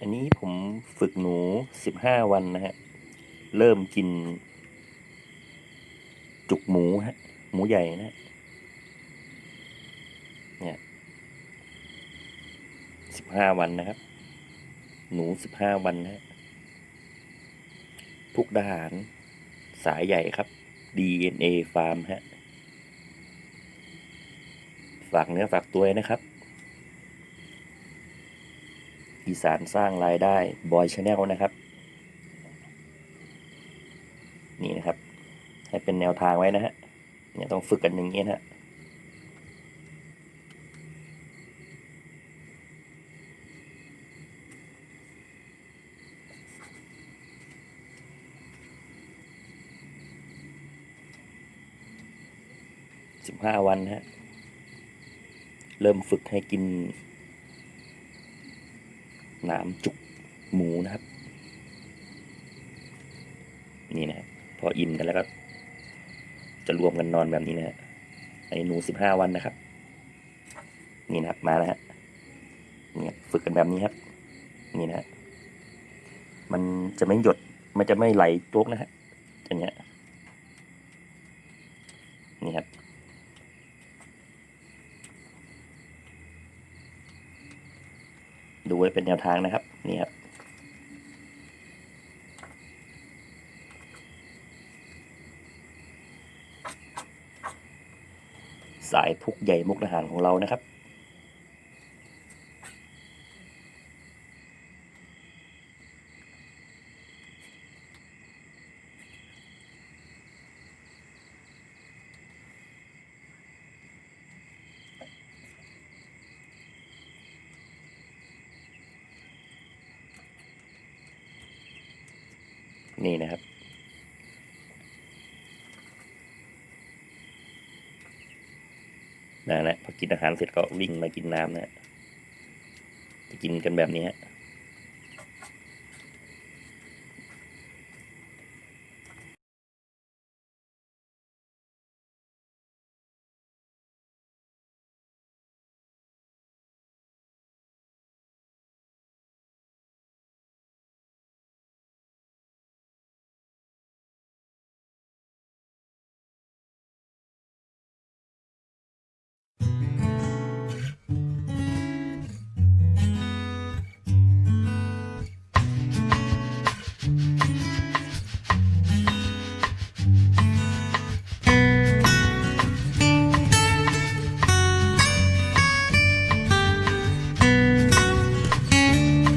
อันนี้ผมฝึกหนูสิบห้าวันนะฮะ เริ่มกิน จุกหมูฮะ หมูใหญ่นะฮะเนี่ยสิบห้าวันนะครับ หนูสิบห้าวันนะฮะทุกดหารสายใหญ่ครับ DNA Farm ฮะ ฝากเนื้อฝากตัวนะครับ อีสานสร้างรายได้บอยชาแนลนะครับ นี่นะครับ ให้เป็นแนวทางไว้นะฮะเนี่ยต้องฝึกกันอย่างนี้นะฮะสิบห้าวันฮะ เริ่มฝึกให้กิน หนามจุกหมูนะครับ นี่นะครับพออิ่มกันแล้วก็ จะรวมกันนอนแบบนี้นะฮะอันนี้หนูสิบห้าวันนะครับ นี่นะครับมาแล้วฮะเนี่ยฝึกกันแบบนี้ครับ นี่นะฮะมันจะไม่หยดมันจะไม่ไหลโจ๊กนะฮะอย่างเงี้ยนี่ครับ ดูไว้เป็นแนวทางนะครับ นี่ครับสายพุกใหญ่มุกทหารของเรานะครับ นี่นะครับ นั่นแหละพอกินอาหารเสร็จก็วิ่งมากินน้ำนะฮะจะกินกันแบบนี้ฮะ